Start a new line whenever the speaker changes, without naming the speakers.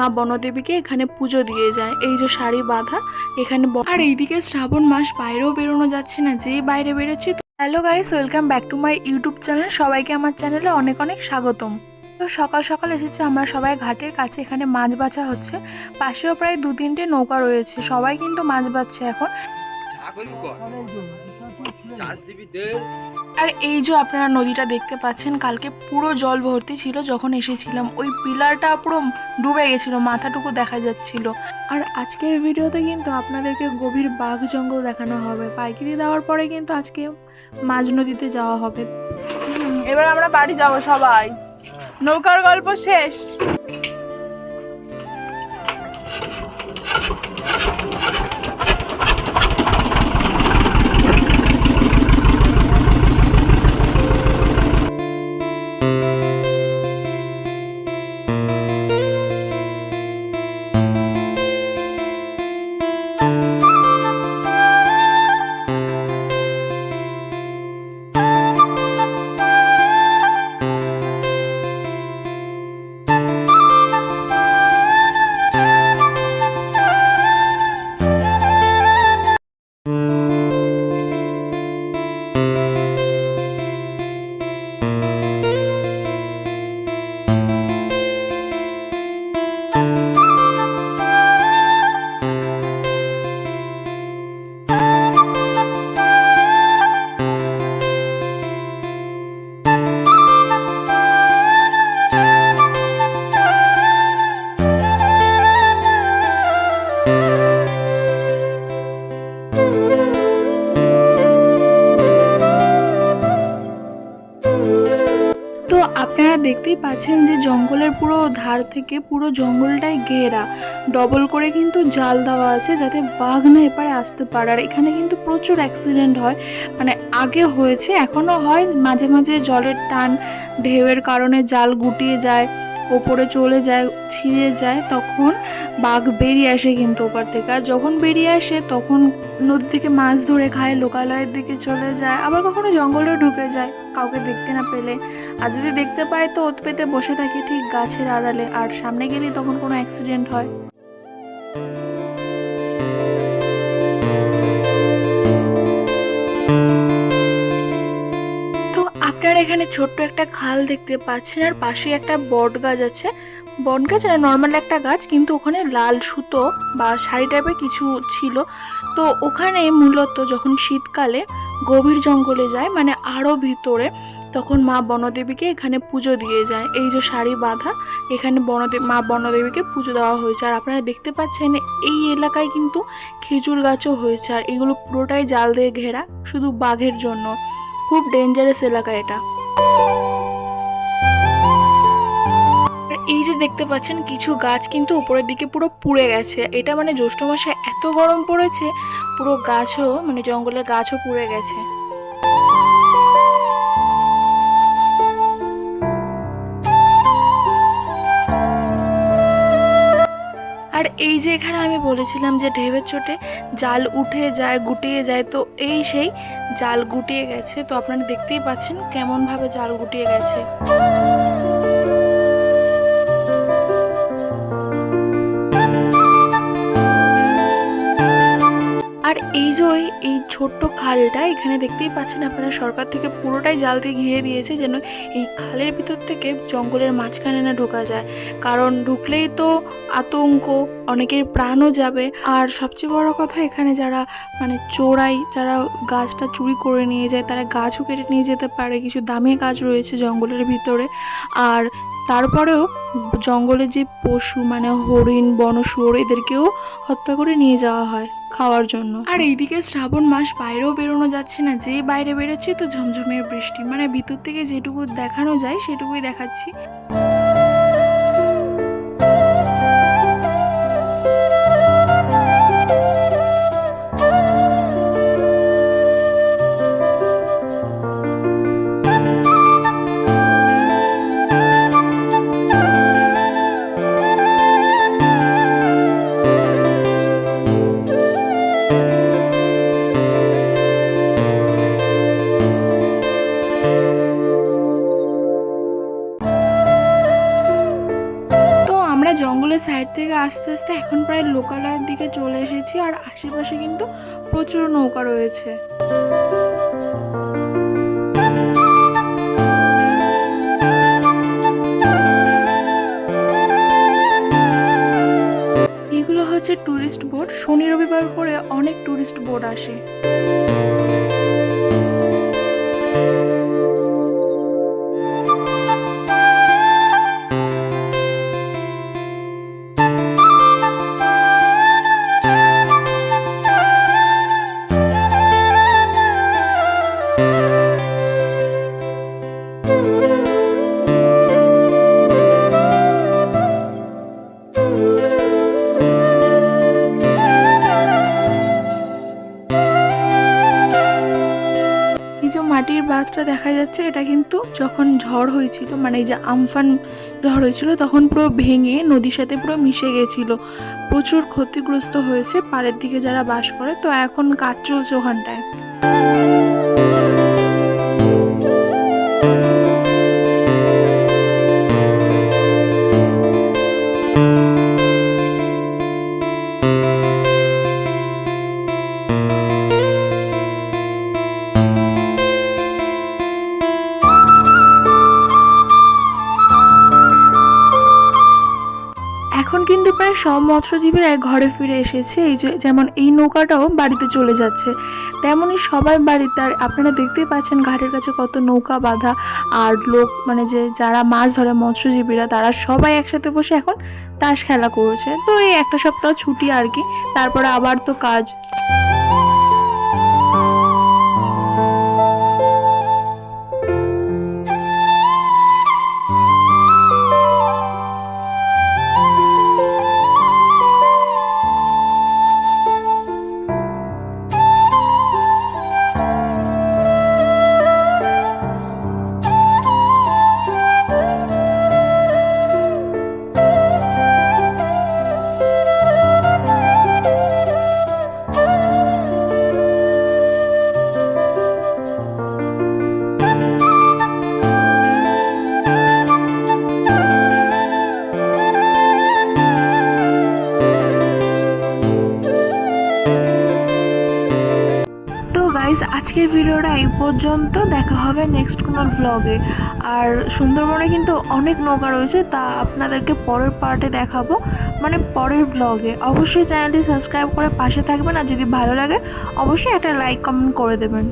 মা বনদেবীকে এখানে পুজো দিয়ে যায়। এই যে শাড়ি বাঁধা, এখানে আর এইদিকে শ্রাবণ মাস বাইরেও বেরোনো যাচ্ছে না, যে বাইরে বেরোচ্ছি hello guys welcome back to my YouTube channel সবাইকে আমার চ্যানেলে অনেক অনেক স্বাগতম। তো সকাল সকাল এসেছে, আমরা সবাই ঘাটের কাছে এখানে মাছ বাছা হচ্ছে। পাশেও প্রায় দু তিনটে নৌকা রয়েছে, সবাই কিন্তু মাছ বাচ্ছে এখন। আর এই যে আপনারা নদীটা দেখতে পাচ্ছেন কালকে পুরো জল ভর্তি ছিল যখন এসেছিলাম ওই পিলারটা পুরো ডুবে গেছিল মাথাটুকু দেখা যাচ্ছিল। আর আজকের ভিডিওতে কিন্তু আপনাদেরকে গভীর বাঘ জঙ্গল দেখানো হবে। পাইকারি দেওয়ার পরে কিন্তু আজকে মাঝ নদীতে যাওয়া হবে। এবার আমরা বাড়ি যাব সবাই। নৌকার গল্প শেষ। দেখতেই পাচ্ছেন যে জঙ্গলের পুরো ধার থেকে পুরো জঙ্গলটাই ঘেরা। ডবল করে কিন্তু জাল দেওয়া আছে যাতে বাঘ না এপারে আসতে পারে। আর এখানে কিন্তু প্রচুর অ্যাক্সিডেন্ট হয়। মানে আগে হয়েছে, এখনও হয়। মাঝে মাঝে জলের টান, ঢেউয়ের কারণে জাল গুটিয়ে যায়, ওপরে চলে যায়, ছিঁড়ে যায়, তখন বাঘ বেরিয়ে আসে কিন্তু ওপার থেকে। আর যখন বেরিয়ে আসে, তখন নদী থেকে মাছ ধরে খায়, লোকালয়ের দিকে চলে যায়, আবার কখনো জঙ্গলেও ঢুকে যায়, কাউকে দেখতে না পেলে। আর যদি দেখতে পায় তো ওত পেতে বসে থাকে ঠিক গাছের আড়ালে, আর সামনে গেলেই তখন কোনো অ্যাক্সিডেন্ট হয়। আপনারা এখানে ছোট্ট একটা খাল দেখতে পাচ্ছেন, আর পাশে একটা বট গাছ আছে। বট গাছ না নর্মাল একটা গাছ, কিন্তু ওখানে লাল সুতো বা শাড়ি টাইপের কিছু ছিল। তো ওখানে মূলত যখন শীতকালে গভীর জঙ্গলে যায় মানে আরও ভিতরে তখন মা বনদেবীকে এখানে পুজো দিয়ে যায়। এই যে শাড়ি বাঁধা, এখানে বনদেব মা বনদেবীকে পুজো দেওয়া হয়েছে। আর আপনারা দেখতে পাচ্ছেন, এই এলাকায় কিন্তু খেজুর গাছও হয়েছে। আর এগুলো পুরোটাই জাল দিয়ে ঘেরা, শুধু বাঘের জন্য। খুব ডেঞ্জারাস এলাকা এটা। এই যে দেখতে পাচ্ছেন, কিছু গাছ কিন্তু উপরের দিকে পুরো পুড়ে গেছে। এটা মানে জ্যৈষ্ঠ মাসে এত গরম পড়েছে, পুরো গাছও মানে জঙ্গলের গাছও পুড়ে গেছে। এই যে এখানে আমি বলেছিলাম যে ঢেউয়ের চোটে জাল উঠে যায়, গুটিয়ে যায়, তো এই সেই জাল গুটিয়ে গেছে। তো আপনারা দেখতেই পাচ্ছেন কেমনভাবে জাল গুটিয়ে গেছে। ছোট্ট খালটা এখানে দেখতেই পাচ্ছেন আপনারা, সরকার থেকে পুরোটাই জাল দিয়ে ঘিরে দিয়েছে যেন এই খালের ভিতর থেকে জঙ্গলের মাঝখানে না ঢোকা যায়। কারণ ঢুকলেই তো আতঙ্ক, অনেকের প্রাণও যাবে। আর সবচেয়ে বড় কথা, এখানে যারা মানে চোরাই, যারা গাছটা চুরি করে নিয়ে যায়, তারা গাছও কেটে নিয়ে যেতে পারে। কিছু দামি গাছ রয়েছে জঙ্গলের ভিতরে। আর তারপরেও জঙ্গলে যে পশু মানে হরিণ বনশুয়োর এদেরকেও হত্যা করে নিয়ে যাওয়া হয় খাওয়ার জন্য। আর এইদিকে শ্রাবণ মাস বাইরেও বেরোনো যাচ্ছে না, যে বাইরে বেরোচ্ছে তো ঝমঝমে বৃষ্টি। মানে ভিতর থেকে যেটুকু দেখানো যায় সেটুকুই দেখাচ্ছি। থেকে আস্তে আস্তে এখন প্রায় লোকালয়ের দিকে চলে এসেছি আর আশেপাশে কিন্তু প্রচুর নৌকা রয়েছে। এগুলো হচ্ছে টুরিস্ট বোট শনি রবিবার করে অনেক টুরিস্ট বোট আসে। যে মাটির বাঁধটা দেখা যাচ্ছে, এটা কিন্তু যখন ঝড় হয়েছিল মানে এই যে আমফান ঝড় হয়েছিল, তখন পুরো ভেঙে নদীর সাথে পুরো মিশে গেছিল। প্রচুর ক্ষতিগ্রস্ত হয়েছে পাড়ের দিকে যারা বাস করে, তো এখন কাজ চলছে ওখানটায়। প্রায় সব মৎস্যজীবীরা ঘরে ফিরে এসেছে। এই যে, যেমন এই নৌকাটাও বাড়িতে চলে যাচ্ছে। তেমনই সবাই বাড়িতে, আর আপনারা দেখতেই পাচ্ছেন ঘাটের কাছে কত নৌকা বাঁধা। আর লোক মানে যে, যারা মাছ ধরে মৎস্যজীবীরা, তারা সবাই একসাথে বসে এখন তাস খেলা করছে। তো এই একটা সপ্তাহ ছুটি আর কি। তারপরে আবার তো কাজ। ভিডিওটা এই পর্যন্ত, দেখা হবে নেক্সট কোনো ব্লগে আর সুন্দরবনে কিন্তু অনেক নৌকা রয়েছে, তা আপনাদেরকে পরের পার্টে দেখাবো মানে পরের ব্লগে অবশ্যই চ্যানেলটি সাবস্ক্রাইব করে পাশে থাকবেন, আর যদি ভালো লাগে, অবশ্যই একটা লাইক কমেন্ট করে দেবেন।